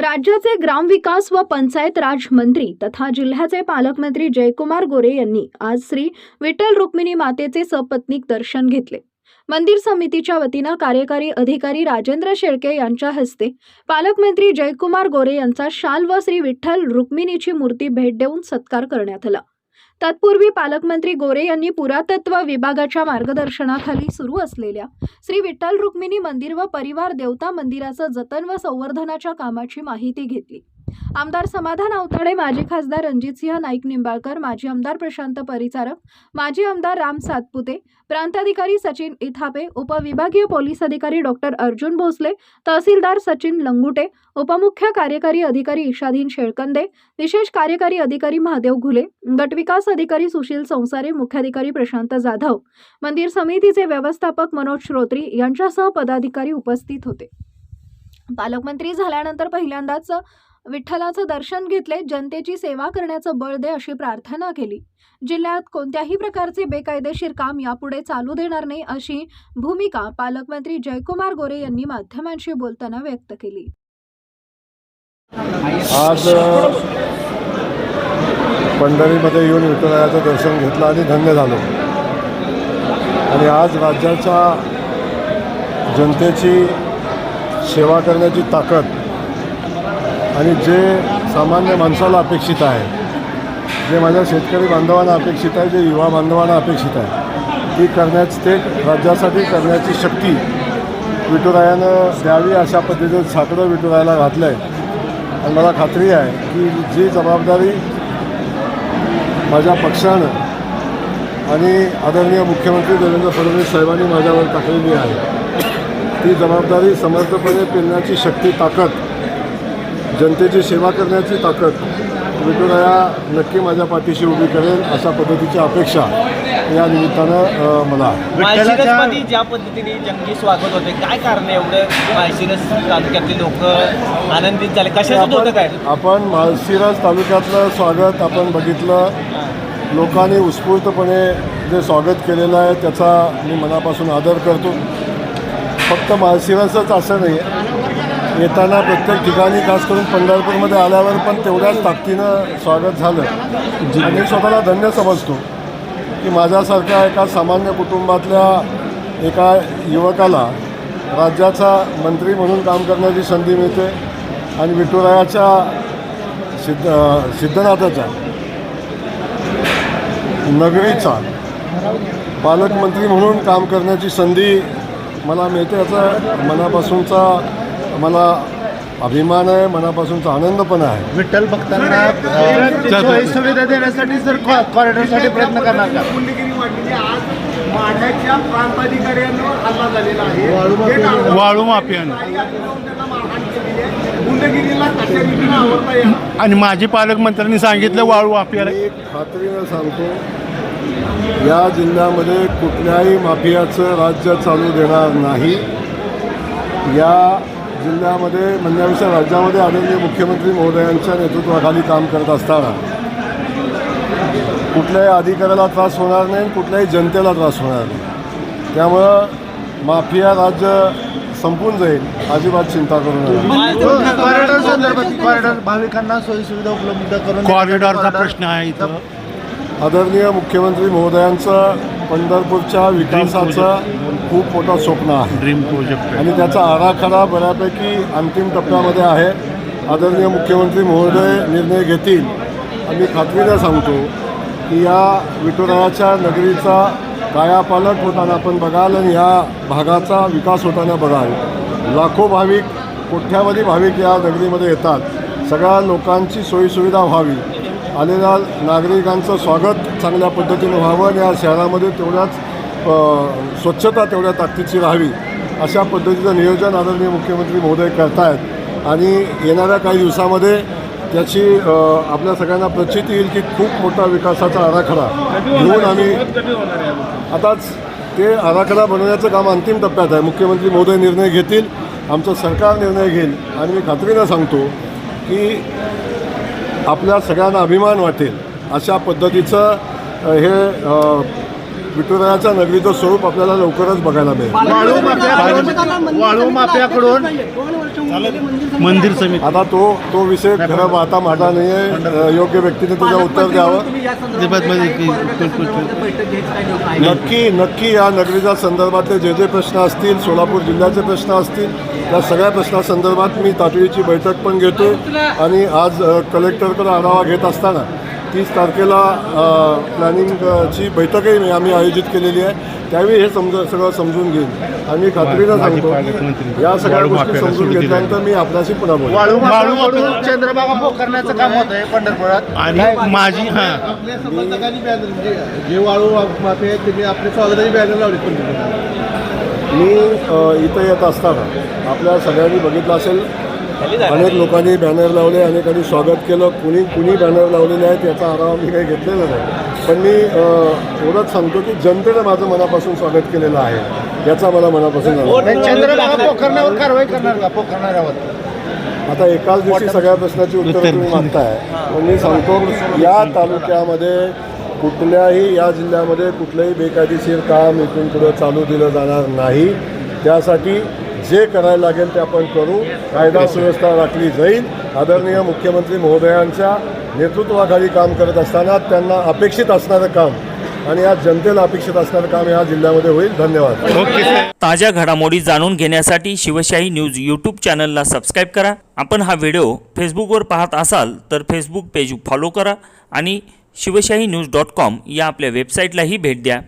राज्याचे ग्रामविकास व पंचायत राज मंत्री तथा जिल्ह्याचे पालकमंत्री जयकुमार गोरे यांनी आज श्री विठ्ठल रुक्मिणी मातेचे सपत्नीक दर्शन घेतले. मंदिर समितीच्या वतीनं कार्यकारी अधिकारी राजेंद्र शेळके यांच्या हस्ते पालकमंत्री जयकुमार गोरे यांचा शाल व श्री विठ्ठल रुक्मिणीची मूर्ती भेट देऊन सत्कार करण्यात आला. तत्पूर्वी पालकमंत्री गोरे यांनी पुरातत्व विभागाच्या मार्गदर्शनाखाली सुरू असलेल्या श्री विठ्ठल रुक्मिणी मंदिर व परिवार देवता मंदिराचं जतन व संवर्धनाच्या कामाची माहिती घेतली. आमदार समाधान आवताडे माजी खासदार रणजितसिंह नाईक निंबाळकर माजी आमदार प्रशांत परिचारक माजी आमदार राम सातपुते प्रांताधिकारी सचिन इथापे उपविभागीय पोलीस अधिकारी डॉक्टर अर्जुन भोसले तहसीलदार सचिन लंगुटे उपमुख्य कार्यकारी अधिकारी ईशाधीन शेळकंदे विशेष कार्यकारी अधिकारी महादेव घुले गटविकास अधिकारी सुशील संसारे मुख्याधिकारी प्रशांत जाधव. मंदिर समितीचे व्यवस्थापक मनोज श्रोत्री यांच्यासह पदाधिकारी उपस्थित होते. पालकमंत्री झाल्यानंतर पहिल्यांदाच विठ्ठलाचं दर्शन घेतले जनतेची सेवा करण्याचं बळ दे अशी प्रार्थना केली. जिल्ह्यात कोणत्याही प्रकारचे बेकायदेशीर काम यापुढे चालू देणार नाही अशी भूमिका पालकमंत्री जयकुमार गोरे यांनी माध्यमांशी बोलताना व्यक्त केली. आज पंढरीमध्ये येऊन विठ्ठलाचं दर्शन घेतलं आणि धन्य झालो. आणि आज राज्याच्या जनतेची सेवा करण्याची ताकद आणि जे सामान्य माणसाला अपेक्षित आहे जे माझ्या शेतकरी बांधवांना अपेक्षित आहे जे युवा बांधवांना अपेक्षित आहे ती करण्याची ते राज्यासाठी करण्याची शक्ती विठुरायानं द्यावी अशा पद्धतीचं साकडं विठुरायाला घातलं आहे आणि मला खात्री आहे की जी जबाबदारी माझ्या पक्षानं आणि आदरणीय मुख्यमंत्री देवेंद्र फडणवीस साहेबांनी माझ्यावर टाकलेली आहे ती जबाबदारी समर्थपणे पेलण्याची शक्ती ताकद जनतेची सेवा करण्याची ताकद विठुराया नक्की माझ्या पाठीशी उभी करेल अशा पद्धतीची अपेक्षा या निमित्तानं मला ज्या पद्धतीने जंगी स्वागत होते काय कारण एवढं माळशिरस तालुक्यातले लोक आनंदित झाले? होतं काय? आपण आपण माळशिरस तालुक्यातलं स्वागत आपण बघितलं. लोकांनी उत्स्फूर्तपणे जे स्वागत केलेलं आहे त्याचा मी मनापासून आदर करतो. फक्त माळशिरसच असं नाही येताना प्रत्येक ठिकाणी खास करून पंढरपूरमध्ये आल्यावर पण तेवढ्याच ताकदीनं स्वागत झालं. आणि स्वतःला धन्य समजतो की माझ्यासारख्या एका सामान्य कुटुंबातल्या एका युवकाला राज्याचा मंत्री म्हणून काम करण्याची संधी मिळते आणि विठुरायाच्या सिद्ध सिद्धनाथाच्या नगरीचा पालकमंत्री म्हणून काम करण्याची संधी मला मिळते याचा मनापासूनचा मला अभिमान आहे मनापासूनचा आनंद पण आहे. विठ्ठल भक्तांना सोयी सुविधा देण्यासाठी सर कॉरिडॉरसाठी प्रयत्न करणार का? माढ्याच्या प्रांताधिकाऱ्यांवर हल्ला झालेला आहे. हे वाळू माफियानं आणि माजी पालकमंत्र्यांनी सांगितलं वाळू माफियाला. खात्रीनं सांगतो या जिल्ह्यामध्ये कुठल्याही माफियाचं राज्य चालू देणार नाही. या जिल्ह्यामध्ये म्हणण्यापेक्षा राज्यामध्ये आदरणीय मुख्यमंत्री महोदयांच्या नेतृत्वाखाली काम करत असताना कुठल्याही अधिकाऱ्याला त्रास होणार नाही आणि कुठल्याही जनतेला त्रास होणार नाही. त्यामुळं माफिया राज्य संपून जाईल अजिबात चिंता करू नका. कॉरिडॉर भाविकांना सोयी सुविधा उपलब्ध करून कॉरिडॉरचा प्रश्न आहे इथं. आदरणीय मुख्यमंत्री महोदयांचं पंढरपूरच्या विकासाचं खूप मोठं स्वप्न आहे. ड्रीम प्रोजेक्ट आणि त्याचा आराखडा बऱ्यापैकी अंतिम टप्प्यामध्ये आहे. आदरणीय मुख्यमंत्री महोदय निर्णय घेतील. आणि मी खात्रीनं सांगतो की या विठुरायाच्या नगरीचा कायापालट होताना आपण बघाल आणि या भागाचा विकास होताना बघाल. लाखो भाविक कोट्यावधी भाविक या नगरीमध्ये येतात. सगळ्या लोकांची सोयीसुविधा व्हावी. आलेल्या नागरिकांचं स्वागत चांगल्या पद्धतीनं व्हावं आणि या शहरामध्ये तेवढ्याच स्वच्छता तेवढ्या ताकदीची राहावी अशा पद्धतीचं नियोजन आदरणीय मुख्यमंत्री महोदय करतायत. आणि येणाऱ्या काही दिवसामध्ये त्याची आपल्या सगळ्यांना प्रचिती येईल की खूप मोठा विकासाचा आराखडा घेऊन आम्ही आताच ते आराखडा बनवण्याचं काम अंतिम टप्प्यात आहे. मुख्यमंत्री महोदय निर्णय घेतील आमचं सरकार निर्णय घेईल. आणि मी खात्रीनं सांगतो की आपल्या सगळ्यांना अभिमान वाटेल अशा पद्धतीचं हे अ, विठुरायाच्या नगरीचं स्वरूप आपल्याला लवकरच बघायला मिळेल. वाळू माफियाकडून मंदिर समिती आता तो तो विषय खरं आता माझा नाही आहे योग्य व्यक्तीने त्याचं उत्तर द्यावं. नक्की नक्की या नगरीच्या संदर्भातले जे जे प्रश्न असतील सोलापूर जिल्ह्याचे प्रश्न असतील त्या सगळ्या प्रश्नासंदर्भात मी तातडीची बैठक पण घेतो आणि आज कलेक्टरकडे आढावा घेत असताना तीस तारखेला प्लॅनिंगची बैठकही मी- आम्ही आयोजित केलेली आहे. त्यावेळी हे समज सगळं समजून घेईन. आणि मी खात्रीनं सांगतो की या सगळ्या गोष्टी समजून घेतल्यानंतर मी आपल्याशी पुन्हा बोलतो चंद्रभागा पोखरण्याचं काम होत आहे पंढरपुरात. आणि माझी हां. म्हणजे जे वाळू माफी आहेत त्यांनी आपल्या स्वागताची बॅनर लावली मी अ, इथं येत असताना आपल्या सगळ्यांनी बघितलं असेल अनेक लोकांनी बॅनर लावले अनेकांनी स्वागत केलं. कुणी कुणी बॅनर लावलेले आहेत याचा आढावा मी काही घेतलेला नाही. पण मी एवढंच सांगतो की जनतेनं माझं मनापासून स्वागत केलेलं आहे. याचा मला मनापासून आनंद आहे. नाही, चंद्रभागा पोखरण्यावर कारवाई करणार का? पोखरणाऱ्यावर आता एकाच दिवशी सगळ्या प्रश्नाची उत्तरं तुम्ही मागताय. पण मी सांगतो या तालुक्यामध्ये कुठल्याही या जिल्ह्यामध्ये कुठलंही बेकायदेशीर काम इथून पुढे चालू दिलं जाणार नाही. त्यासाठी जे करायला लागेल ते आपण करू. कायदा सुव्यवस्था राखली जाईल. आदरणीय मुख्यमंत्री महोदयांच्या नेतृत्वाखाली काम करत असताना त्यांना अपेक्षित असणारं काम आणि या जनतेला अपेक्षित असणारं काम या जिल्ह्यामध्ये होईल. धन्यवाद. ओके ताज्या घडामोडी जाणून घेण्यासाठी शिवशाही न्यूज यूट्यूब चॅनलला सबस्क्राईब करा. आपण हा व्हिडिओ फेसबुकवर पाहत असाल तर फेसबुक पेज फॉलो करा आणि शिवशाही न्यूज डॉट कॉम या आपल्या वेबसाईटलाही भेट द्या.